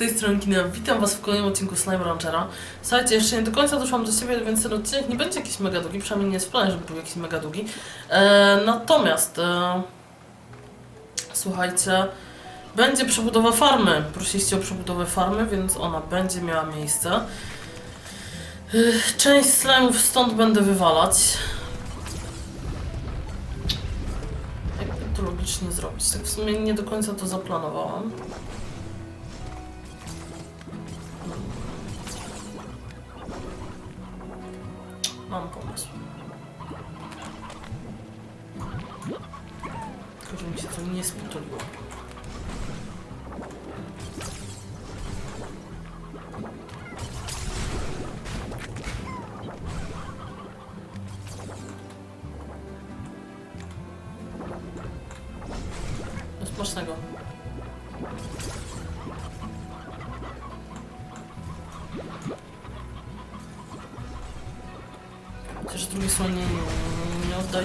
tej strony Kina. Witam was w kolejnym odcinku Slime Ranchera. Słuchajcie, jeszcze nie do końca doszłam do siebie, więc ten odcinek nie będzie jakiś mega długi, przynajmniej nie jest w planie, żeby był jakiś mega długi. E, natomiast, e, słuchajcie, będzie przebudowa farmy. Prosiliście o przebudowę farmy, więc ona będzie miała miejsce. E, część slime'ów stąd będę wywalać. Jakby to logicznie zrobić? Tak w sumie nie do końca to zaplanowałam. Mam pomysł. Tylko, że mi się to nie spitoliło.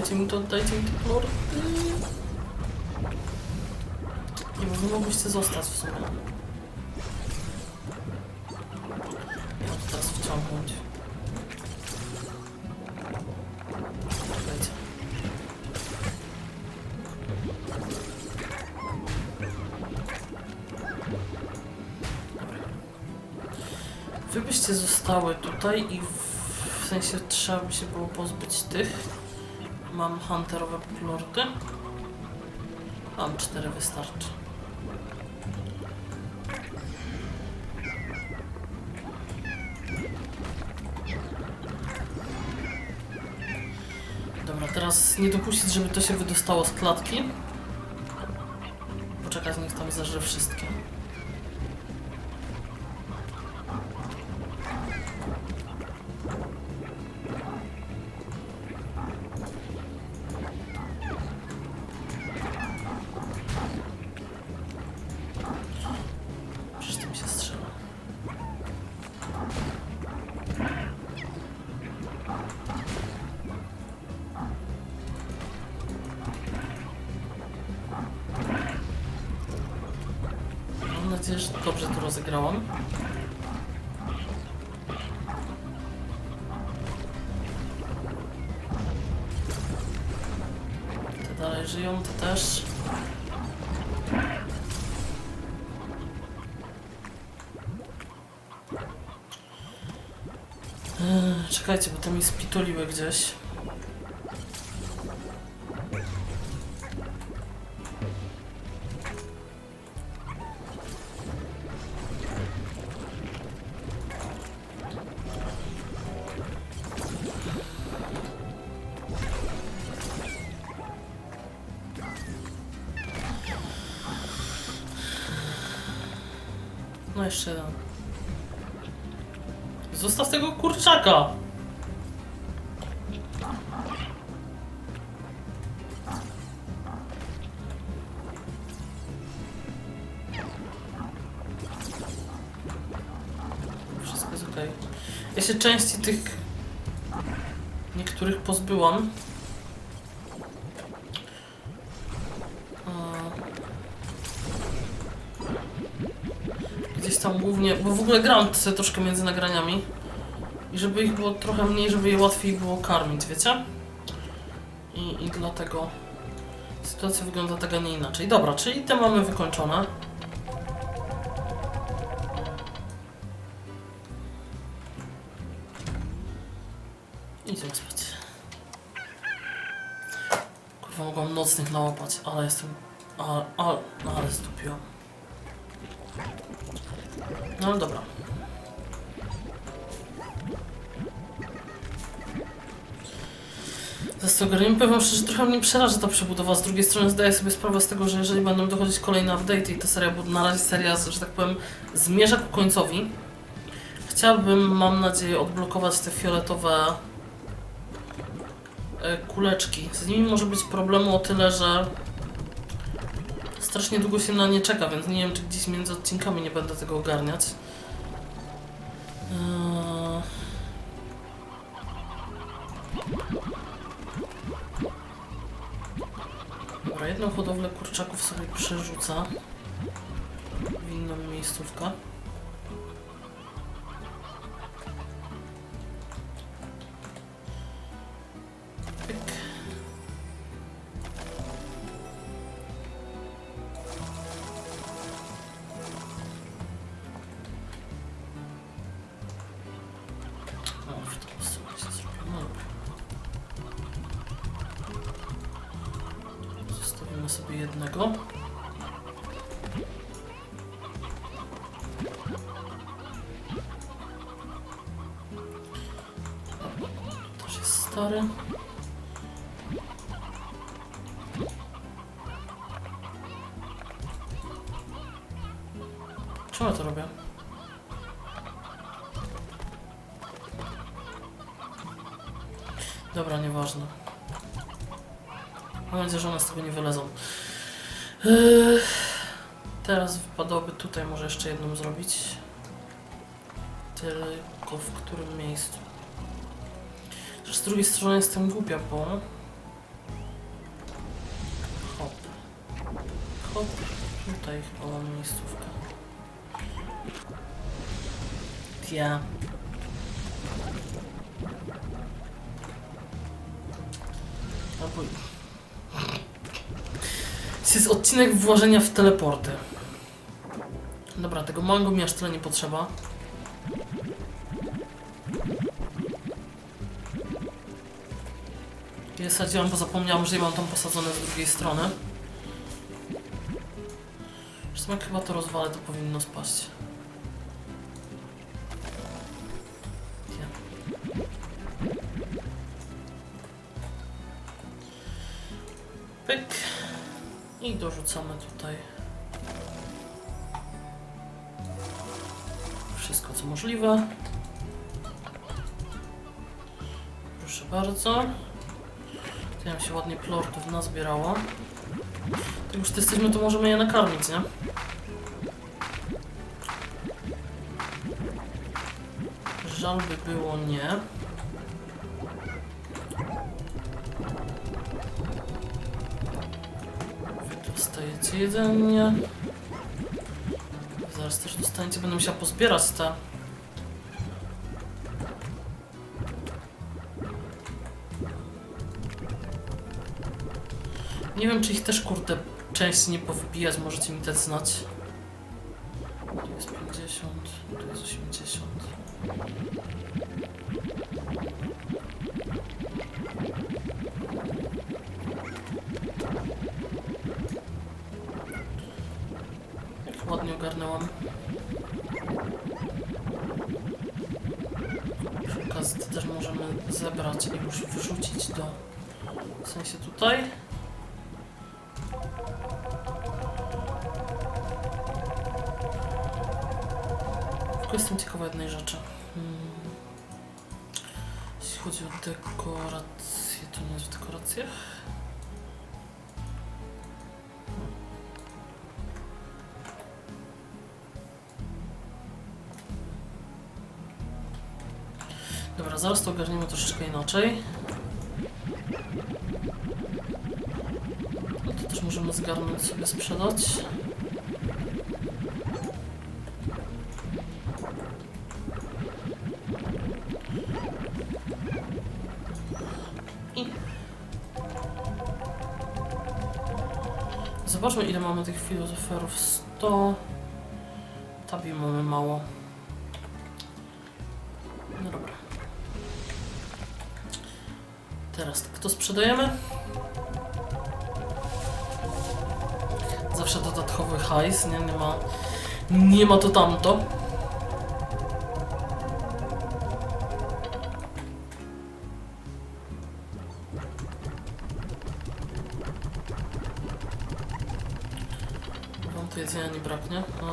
Oddajcie mi to, oddajcie mi te plorty. Nie, wy mogłyście zostać w sumie. Ja to teraz wciągnąć. Czekajcie. Wy byście zostały tutaj i w, w sensie trzeba by się było pozbyć tych. Mam hunterowe plorty. Mam cztery, wystarczy. Dobra, teraz nie dopuścić, żeby to się wydostało z klatki. Poczekać, niech tam zeżre wszystkie. Dobrze to rozegrałam. Te dalej żyją, te też. Eee, Czekajcie, bo to mi spitoliły gdzieś. Jeszcze jeden. Zostaw tego kurczaka! Wszystko jest okej. Ja się części tych niektórych pozbyłam. A, Gdzieś tam głównie, bo w ogóle gram sobie troszkę między nagraniami. I żeby ich było trochę mniej, żeby je łatwiej było karmić, wiecie? I, i dlatego sytuacja wygląda tak, a nie inaczej. Dobra, czyli te mamy wykończone. Idziemy spać. Kurwa, mogłam nocnych nałapać, ale jestem... Ale, ale, ale. No dobra. Zastogarniłem, powiem wam szczerze, że trochę mnie przeraża ta przebudowa. Z drugiej strony zdaję sobie sprawę z tego, że jeżeli będą dochodzić kolejne update i ta seria, bo na razie seria, że tak powiem, zmierza ku końcowi, chciałbym, mam nadzieję, odblokować te fioletowe e, kuleczki. Z nimi może być problemu o tyle, że strasznie długo się na nie czeka, więc nie wiem, czy gdzieś między odcinkami nie będę tego ogarniać. Eee... Dobra, jedną hodowlę kurczaków sobie przerzucę. W inną miejscówkę. Jednego. To też jest stary. Czemu to robię? Dobra, nieważne. Mam nadzieję, że one z tego nie wylezą. Teraz wypadałoby tutaj może jeszcze jedną zrobić. Tylko w którym miejscu? Z drugiej strony jestem głupia, bo... Hop. Hop. Tutaj chyba mam miejscówkę. Tia. Albo... To jest odcinek włożenia w teleporty. Dobra, tego mango mi aż tyle nie potrzeba. Je sadziłam, bo zapomniałam, że je mam tam posadzone z drugiej strony. Zresztą jak chyba to rozwalę, to powinno spaść. I dorzucamy tutaj wszystko co możliwe. Proszę bardzo. Tu nam się ładnie plortów nazbierało. To już jesteśmy, to możemy je nakarmić, nie? Żal by było nie. Jedzenie. Zaraz też dostaniecie, będę musiała pozbierać te. Nie wiem, czy ich też kurde części nie powybijać, możecie mi dać znać. Ogarnęłam. To też możemy zebrać i już wrzucić do... W sensie tutaj. Tylko jestem ciekawa jednej rzeczy. Hmm. Jeśli chodzi o dekoracje, to nie jest w dekoracjach. Dobra, zaraz to ogarniemy troszeczkę inaczej. No to też możemy zgarnąć sobie sprzedać. Zobaczmy ile mamy tych filozoferów. 100. Tabi mamy mało. Tak, to sprzedajemy. Zawsze dodatkowy hajs, nie, nie ma. Nie ma to tamto. Wam nie braknie. A...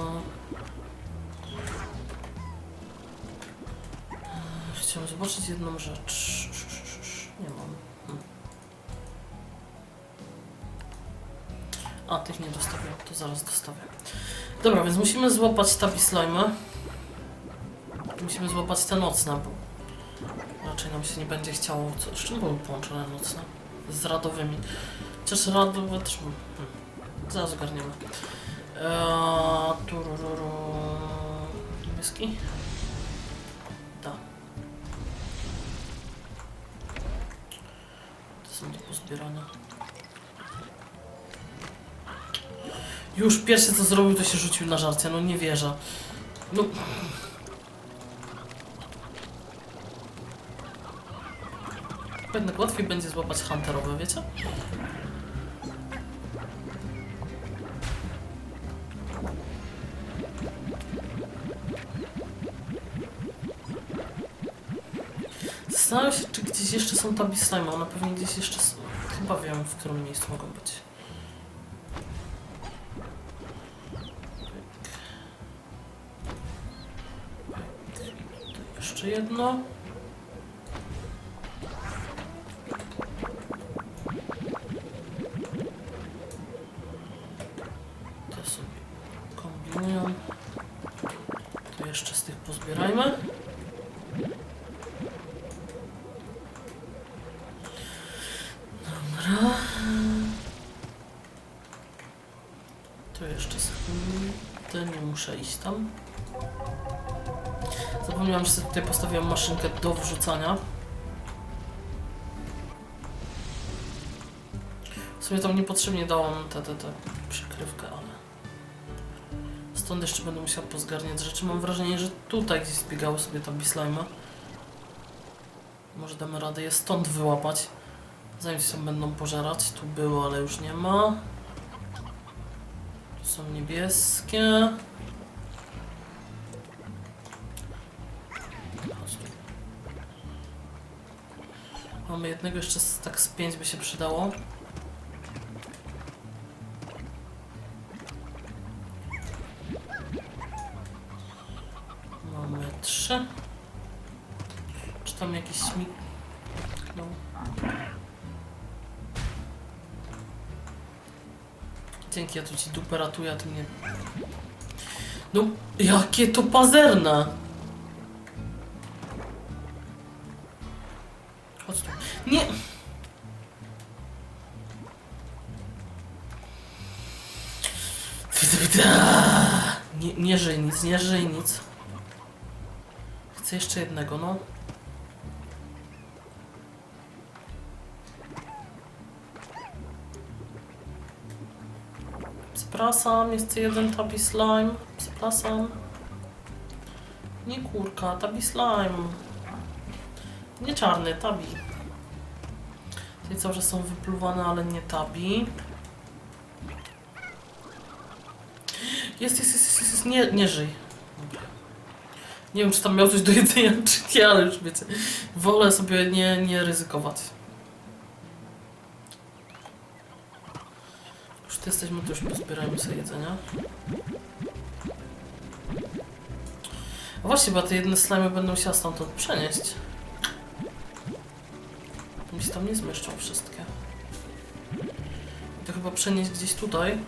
Chciałem zobaczyć jedną rzecz. A, tych nie dostawiam, to zaraz dostawię. Dobra, więc musimy złapać tabi slime. Musimy złapać te nocne, bo raczej nam się nie będzie chciało. Co, z czym były połączone nocne? Z radowymi. Chociaż radowe też. Hmm. Zaraz ogarniemy. Eee, turururu. niebieski? Już pierwsze co zrobił, to się rzucił na żarcie. No nie wierzę. No. Jednak łatwiej będzie złapać hunterowe, wiecie? Zastanawiam się, czy gdzieś jeszcze są tabi slime. One pewnie gdzieś jeszcze są. Chyba wiem, w którym miejscu mogą być. Jedno. To sobie kombinują. To jeszcze z tych pozbierajmy. Dobra. To jeszcze sekundę, nie muszę iść tam. Zapomniałam, że sobie tutaj postawiłam maszynkę do wrzucania. W sumie tam niepotrzebnie dałam tę te, te przykrywkę, ale... Stąd jeszcze będę musiała pozgarniać rzeczy. Mam wrażenie, że tutaj gdzieś zbiegały sobie tam bislajmy. Może damy radę je stąd wyłapać. Zanim się będą pożerać. Tu było, ale już nie ma. Tu są niebieskie. Mamy jednego jeszcze z, tak z pięć by się przydało. Mamy trzy. Czy tam jakiś śmig... No. Dzięki, ja tu ci dupę ratuję, a ty mnie... No, jakie to pazerne! Nie żyj nic. Chcę jeszcze jednego, no. Przepraszam, jest jeden tabi slime. Przepraszam. Nie kurka, tabi slime. Nie czarny, tabi. Te cały czas są wypluwane, ale nie tabi. Jest, jest, jest, jest, jest. Nie, nie żyj. Nie wiem, czy tam miał coś do jedzenia, czy nie, ale już wiecie. Wolę sobie nie, nie ryzykować. Już tu jesteśmy, to już pozbierajmy sobie jedzenia. A właśnie, bo te jedne slimy będą się stamtąd przenieść. Mi się tam nie zmieszczą wszystkie. To chyba przenieść gdzieś tutaj.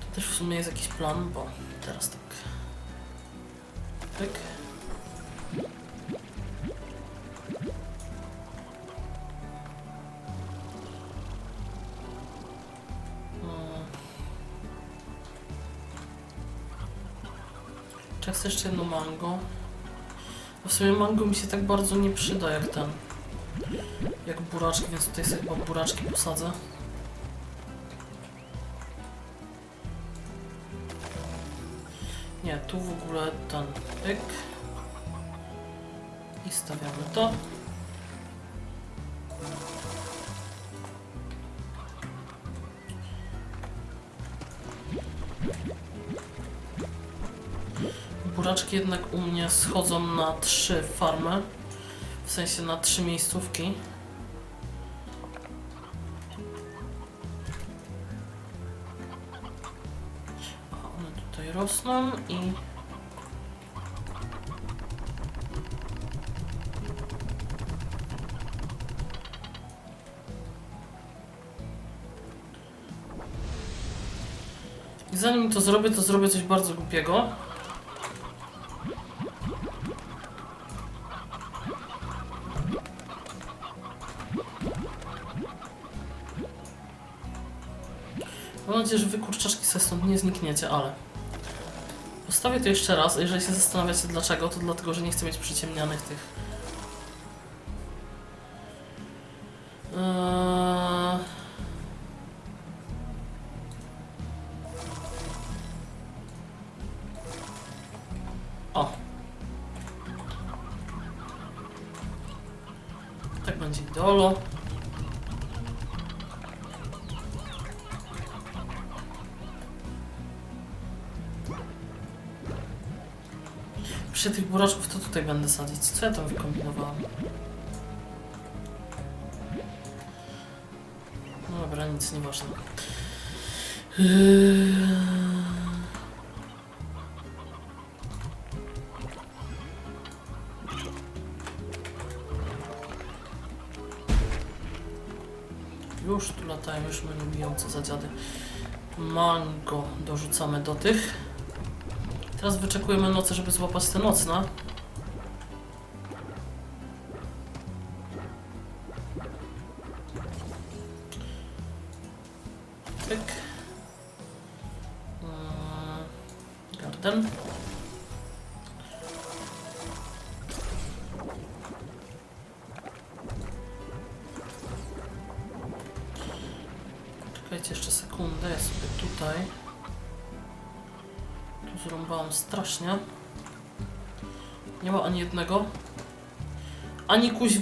To też w sumie jest jakiś plan, bo teraz tak. Pyk. Mm. Czy chcę jeszcze jedno mango? Bo w sumie mango mi się tak bardzo nie przyda jak ten. Jak buraczki, więc tutaj sobie chyba buraczki posadzę. Tu w ogóle ten pyk. I stawiamy to. Buraczki jednak u mnie schodzą na trzy farmy. W sensie na trzy miejscówki. rosną i... I zanim to zrobię, to zrobię coś bardzo głupiego. Mam nadzieję, że wy kurczaczki sobie stąd nie znikniecie, ale... Postawię to jeszcze raz, jeżeli się zastanawiacie dlaczego, to dlatego, że nie chcę mieć przyciemnianych tych... Eee... O! Tak będzie ideolo. Buraczków to tutaj będę sadzić. Co ja tam wykombinowałam? No dobra, nic nieważne. Yy... Już tu latają, już co za dziady. Mango dorzucamy do tych. Teraz wyczekujemy nocy, żeby złapać te nocne.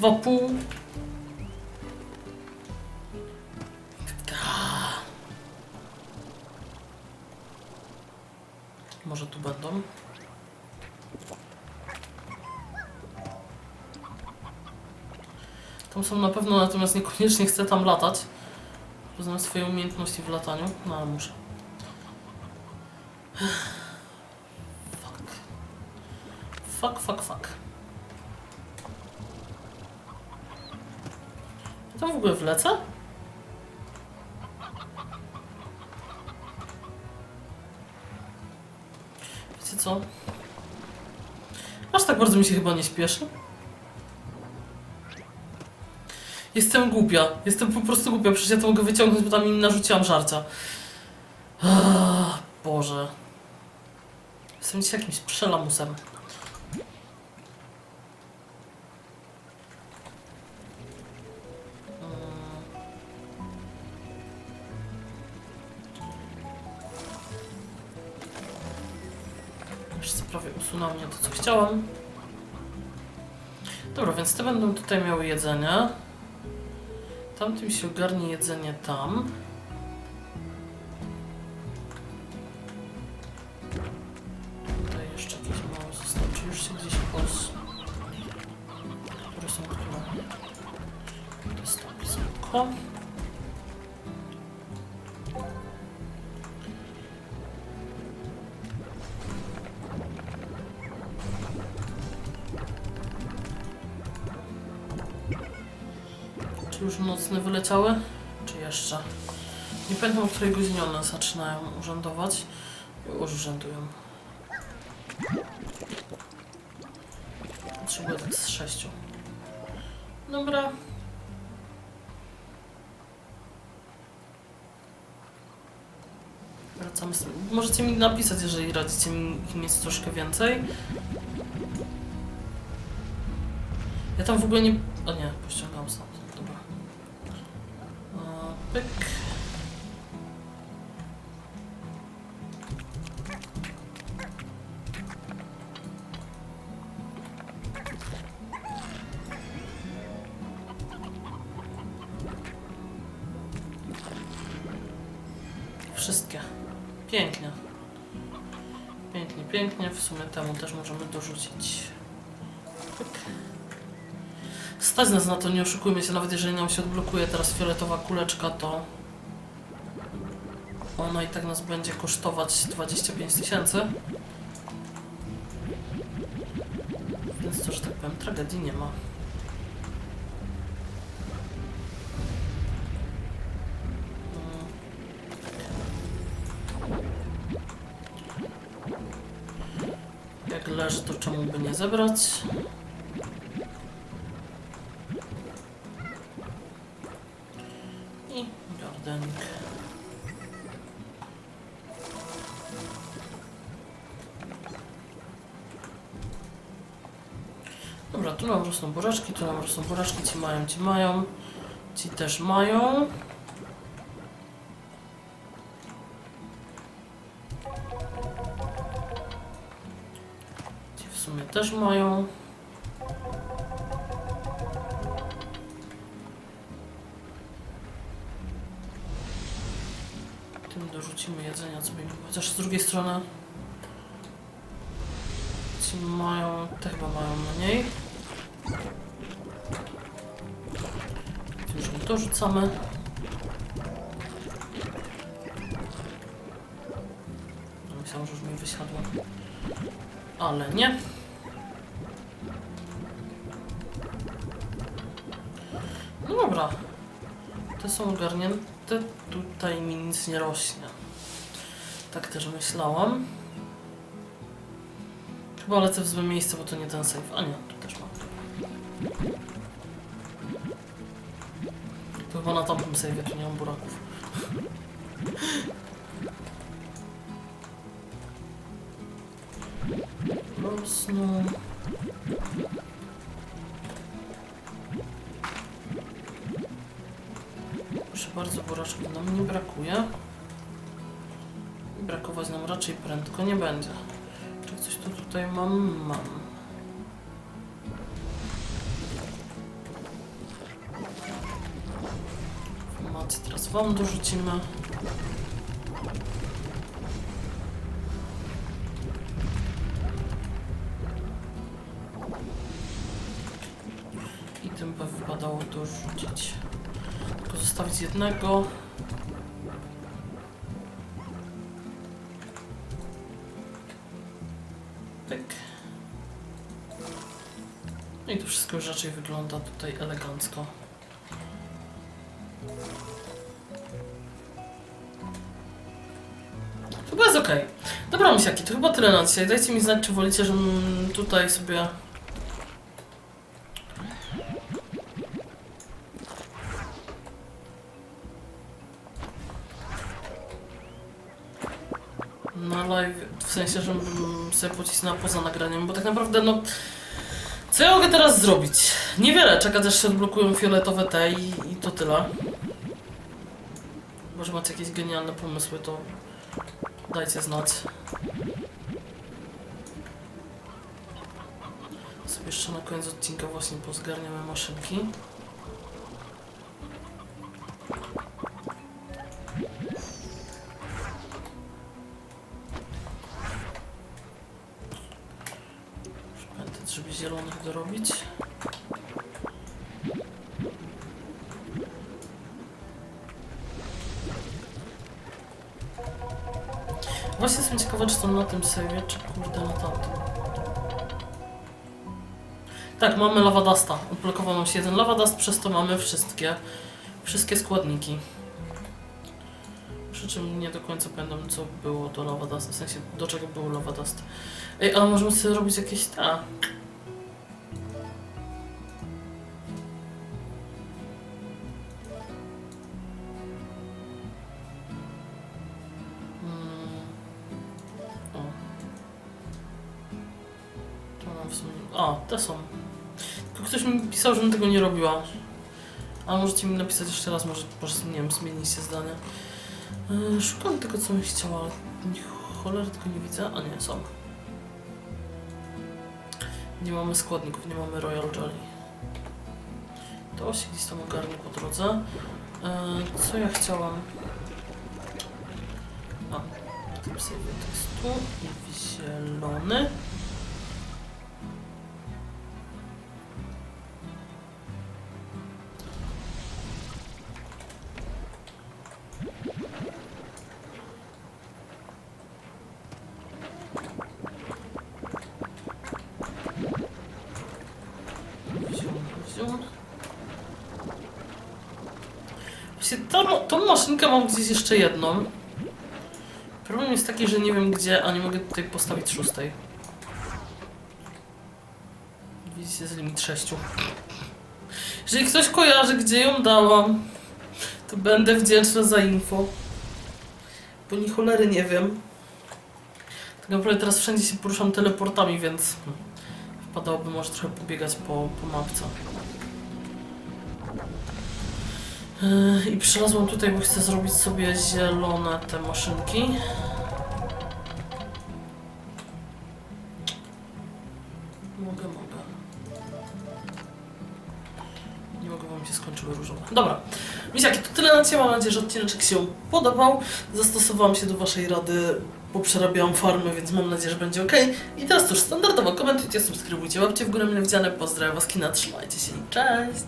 2,5. Może tu będą? Tam są na pewno, natomiast niekoniecznie chcę tam latać. Poznam swoje umiejętności w lataniu, no ale muszę. Fuck. Fuck, fuck, fuck. Ogóle wlecę? Wiecie co? Aż tak bardzo mi się chyba nie śpieszy. Jestem głupia. Jestem po prostu głupia. Przecież ja to mogę wyciągnąć, bo tam im narzuciłam żarcia. Ah, Boże. Jestem dzisiaj jakimś przelamusem. Usunęło mnie to, co chciałam. Dobra, więc te będą tutaj miały jedzenie. Tamtym się ogarnie jedzenie tam. Już nocne wyleciały? Czy jeszcze? Nie pamiętam, o której godzinie one zaczynają urzędować. Już urzędują. Potrzebuję tak z sześciu. Dobra. Wracamy z... Możecie mi napisać, jeżeli radzicie mi mieć troszkę więcej. Ja tam w ogóle nie... O nie, pościągałam stąd. Pyk. Wszystkie. Pięknie. Pięknie, pięknie. W sumie temu też możemy dorzucić. Pyk. Stać nas na to, nie oszukujmy się, nawet jeżeli nam się odblokuje teraz fioletowa kuleczka, to ona i tak nas będzie kosztować 25 tysięcy. Więc to, że tak powiem, tragedii nie ma. Mm. Jak leży, to czemu by nie zebrać? Dobra, tu nam rosną boraczki, tu nam rosną boraczki, ci mają, ci mają, ci też mają. Ci w sumie też mają. Jedzenia, co będzie. Chociaż z drugiej strony ci mają, te chyba mają mniej. Już im dorzucamy. No, Myślałam, że już mi wysiadło. Ale nie. No dobra. Te są ogarnięte. Tutaj mi nic nie rośnie. Tak też myślałam. Chyba lecę w złe miejsce, bo to nie ten save. A nie, tu też mam. To chyba na tamtym save tu nie mam buraków. Rosną. Proszę bardzo, buraczki nam nie brakuje. Raczej prędko nie będzie. Czy coś tu tutaj mam? Mam. Informacje teraz wam dorzucimy. I tym by wypadało dorzucić. Tylko zostawić jednego. Raczej wygląda tutaj elegancko. Chyba jest okej. Dobra, misiaki, to chyba tyle na dzisiaj. Dajcie mi znać, czy wolicie, żebym tutaj sobie... Na live, w sensie, żebym sobie pocisnęła poza nagraniem, bo tak naprawdę, no... Co ja mogę teraz zrobić? Niewiele, czekać aż się odblokują fioletowe te i, i to tyle. Może macie jakieś genialne pomysły, to dajcie znać. Sobie jeszcze na koniec odcinka właśnie pozgarniamy maszynki. Właśnie jestem ciekawa, czy są na tym save'ie, czy kurde na tamtym. Tak, mamy lawadasta. Odblokował nam się jeden lawadast, przez to mamy wszystkie, wszystkie składniki. Przy czym nie do końca pamiętam, co było do lawadasta, w sensie do czego był lawadast. Ej, ale możemy sobie robić jakieś... A. pisał, żebym tego nie robiła. A możecie mi napisać jeszcze raz, może po prostu, nie wiem, zmienicie zdanie. Yy, szukam tego, co bym chciała, ale tylko nie widzę. A nie, są. Nie mamy składników, nie mamy Royal Jelly. To się gdzieś tam ogarnie po drodze. Yy, co ja chciałam? A, tym sobie tekstu i zielony. Mam gdzieś jeszcze jedną. Problem jest taki, że nie wiem gdzie, a nie mogę tutaj postawić szóstej. Widzicie, jest limit sześciu. Jeżeli ktoś kojarzy, gdzie ją dałam, to będę wdzięczna za info. Bo ni cholery nie wiem. Tak naprawdę teraz wszędzie się poruszam teleportami, więc Padałoby może trochę pobiegać po, po mapce. I przylazłam tutaj, bo chcę zrobić sobie zielone te maszynki. Mogę, mogę. Nie mogę, bo mi się skończyły różowe. Dobra. Misiaki, to tyle na dzisiaj. Mam nadzieję, że odcinek się podobał. Zastosowałam się do Waszej rady, bo przerabiałam farmy, więc mam nadzieję, że będzie ok. I teraz już standardowo komentujcie, subskrybujcie, łapcie w górę mile widziane. Pozdrawiam Was, kina, trzymajcie się cześć!